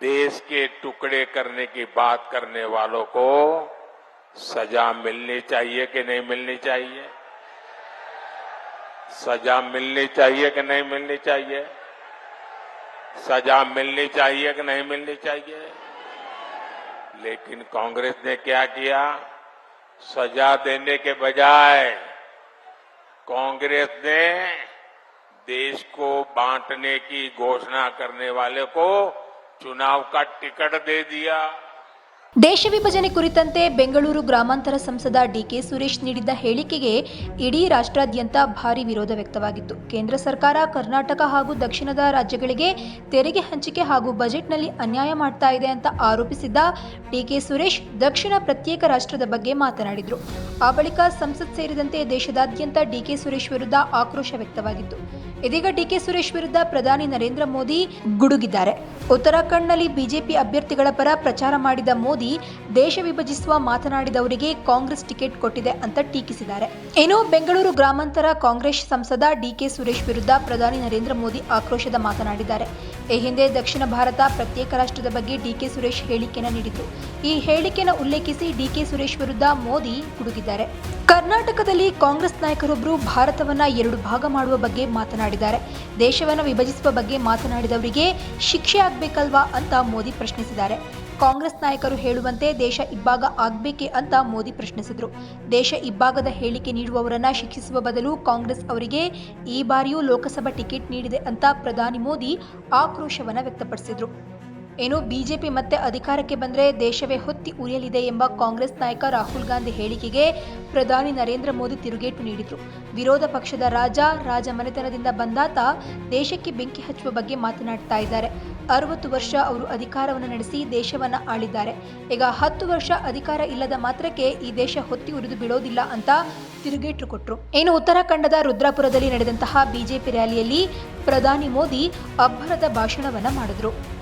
देश के टुकड़े करने की बात करने वालों को सजा मिलनी चाहिए कि नहीं मिलनी चाहिए? सजा मिलनी चाहिए कि नहीं मिलनी चाहिए? सजा मिलनी चाहिए कि नहीं मिलनी चाहिए? लेकिन कांग्रेस ने क्या किया? सजा देने के बजाय कांग्रेस ने देश को बांटने की घोषणा करने वाले को चुनाव का टिकट दे दिया। ದೇಶ ವಿಭಜನೆ ಕುರಿತಂತೆ ಬೆಂಗಳೂರು ಗ್ರಾಮಾಂತರ ಸಂಸದ ಡಿಕೆ ಸುರೇಶ್ ನೀಡಿದ್ದ ಹೇಳಿಕೆಗೆ ಇಡೀ ರಾಷ್ಟ್ರಾದ್ಯಂತ ಭಾರಿ ವಿರೋಧ ವ್ಯಕ್ತವಾಗಿತ್ತು. ಕೇಂದ್ರ ಸರ್ಕಾರ ಕರ್ನಾಟಕ ಹಾಗೂ ದಕ್ಷಿಣದ ರಾಜ್ಯಗಳಿಗೆ ತೆರಿಗೆ ಹಂಚಿಕೆ ಹಾಗೂ ಬಜೆಟ್ನಲ್ಲಿ ಅನ್ಯಾಯ ಮಾಡ್ತಾ ಇದೆ ಅಂತ ಆರೋಪಿಸಿದ್ದ ಡಿಕೆ ಸುರೇಶ್ ದಕ್ಷಿಣ ಪ್ರತ್ಯೇಕ ರಾಷ್ಟ್ರದ ಬಗ್ಗೆ ಮಾತನಾಡಿದರು. ಆ ಬಳಿಕ ಸಂಸತ್ ಸೇರಿದಂತೆ ದೇಶದಾದ್ಯಂತ ಡಿಕೆ ಸುರೇಶ್ ವಿರುದ್ಧ ಆಕ್ರೋಶ ವ್ಯಕ್ತವಾಗಿತ್ತು. ಇದೀಗ ಡಿಕೆ ಸುರೇಶ್ ವಿರುದ್ಧ ಪ್ರಧಾನಿ ನರೇಂದ್ರ ಮೋದಿ ಗುಡುಗಿದ್ದಾರೆ. ಉತ್ತರಾಖಂಡ್ನಲ್ಲಿ ಬಿಜೆಪಿ ಅಭ್ಯರ್ಥಿಗಳ ಪರ ಪ್ರಚಾರ ಮಾಡಿದ ಮೋದಿ ದೇಶ ವಿಭಜಿಸುವ ಮಾತನಾಡಿದವರಿಗೆ ಕಾಂಗ್ರೆಸ್ ಟಿಕೆಟ್ ಕೊಟ್ಟಿದೆ ಅಂತ ಟೀಕಿಸಿದ್ದಾರೆ. ಇನ್ನು ಬೆಂಗಳೂರು ಗ್ರಾಮಾಂತರ ಕಾಂಗ್ರೆಸ್ ಸಂಸದ ಡಿಕೆ ಸುರೇಶ್ ವಿರುದ್ಧ ಪ್ರಧಾನಿ ನರೇಂದ್ರ ಮೋದಿ ಆಕ್ರೋಶದ ಮಾತನಾಡಿದ್ದಾರೆ. ಈ ಹಿಂದೆ ದಕ್ಷಿಣ ಭಾರತ ಪ್ರತ್ಯೇಕ ರಾಷ್ಟ್ರದ ಬಗ್ಗೆ ಡಿಕೆ ಸುರೇಶ್ ಹೇಳಿಕೆಯನ್ನು ನೀಡಿತು ಈ ಹೇಳಿಕೆಯನ್ನು ಉಲ್ಲೇಖಿಸಿ ಡಿಕೆ ಸುರೇಶ್ ವಿರುದ್ಧ ಮೋದಿ ಗುಡುಗಿದ್ದಾರೆ ಕರ್ನಾಟಕದಲ್ಲಿ ಕಾಂಗ್ರೆಸ್ ನಾಯಕರೊಬ್ಬರು ಭಾರತವನ್ನ ಎರಡು ಭಾಗ ಮಾಡುವ ಬಗ್ಗೆ ಮಾತನಾಡಿದ್ದಾರೆ. ದೇಶವನ್ನ ವಿಭಜಿಸುವ ಬಗ್ಗೆ ಮಾತನಾಡಿದವರಿಗೆ ಶಿಕ್ಷೆ ಆಗ್ಬೇಕಲ್ವಾ ಅಂತ ಮೋದಿ ಪ್ರಶ್ನಿಸಿದ್ದಾರೆ. ಕಾಂಗ್ರೆಸ್ ನಾಯಕರು ಹೇಳುವಂತೆ ದೇಶ ಇಬ್ಬಾಗ ಆಗ್ಬೇಕೆ ಅಂತ ಮೋದಿ ಪ್ರಶ್ನಿಸಿದರು. ದೇಶ ಇಬ್ಬಾಗದ ಹೇಳಿಕೆ ನೀಡುವವರನ್ನ ಶಿಕ್ಷಿಸುವ ಬದಲು ಕಾಂಗ್ರೆಸ್ ಅವರಿಗೆ ಈ ಬಾರಿಯೂ ಲೋಕಸಭಾ ಟಿಕೆಟ್ ನೀಡಿದೆ ಅಂತ ಪ್ರಧಾನಿ ಮೋದಿ ಆಕ್ರೋಶವನ್ನ ವ್ಯಕ್ತಪಡಿಸಿದರು. ಏನು ಬಿಜೆಪಿ ಮತ್ತೆ ಅಧಿಕಾರಕ್ಕೆ ಬಂದರೆ ದೇಶವೇ ಹೊತ್ತಿ ಉರಿಯಲಿದೆ ಎಂಬ ಕಾಂಗ್ರೆಸ್ ನಾಯಕ ರಾಹುಲ್ ಗಾಂಧಿ ಹೇಳಿಕೆಗೆ ಪ್ರಧಾನಿ ನರೇಂದ್ರ ಮೋದಿ ತಿರುಗೇಟು ನೀಡಿದರು. ವಿರೋಧ ಪಕ್ಷದ ರಾಜ ರಾಜ ಮನೆತನದಿಂದ ಬಂದಾತ ದೇಶಕ್ಕೆ ಬೆಂಕಿ ಹಚ್ಚುವ ಬಗ್ಗೆ ಮಾತನಾಡ್ತಾ ಇದ್ದಾರೆ. ಅರವತ್ತು ವರ್ಷ ಅವರು ಅಧಿಕಾರವನ್ನು ನಡೆಸಿ ದೇಶವನ್ನ ಆಳಿದ್ದಾರೆ. ಈಗ ಹತ್ತು ವರ್ಷ ಅಧಿಕಾರ ಇಲ್ಲದ ಮಾತ್ರಕ್ಕೆ ಈ ದೇಶ ಹೊತ್ತಿ ಉರಿದು ಬಿಡೋದಿಲ್ಲ ಅಂತ ತಿರುಗೇಟು ಕೊಟ್ಟರು ಏನು ಉತ್ತರಾಖಂಡದ ರುದ್ರಾಪುರದಲ್ಲಿ ನಡೆದಂತಹ ಬಿಜೆಪಿ ರ್ಯಾಲಿಯಲ್ಲಿ ಪ್ರಧಾನಿ ಮೋದಿ ಅಬ್ಬರದ ಭಾಷಣವನ್ನ ಮಾಡಿದ್ರು.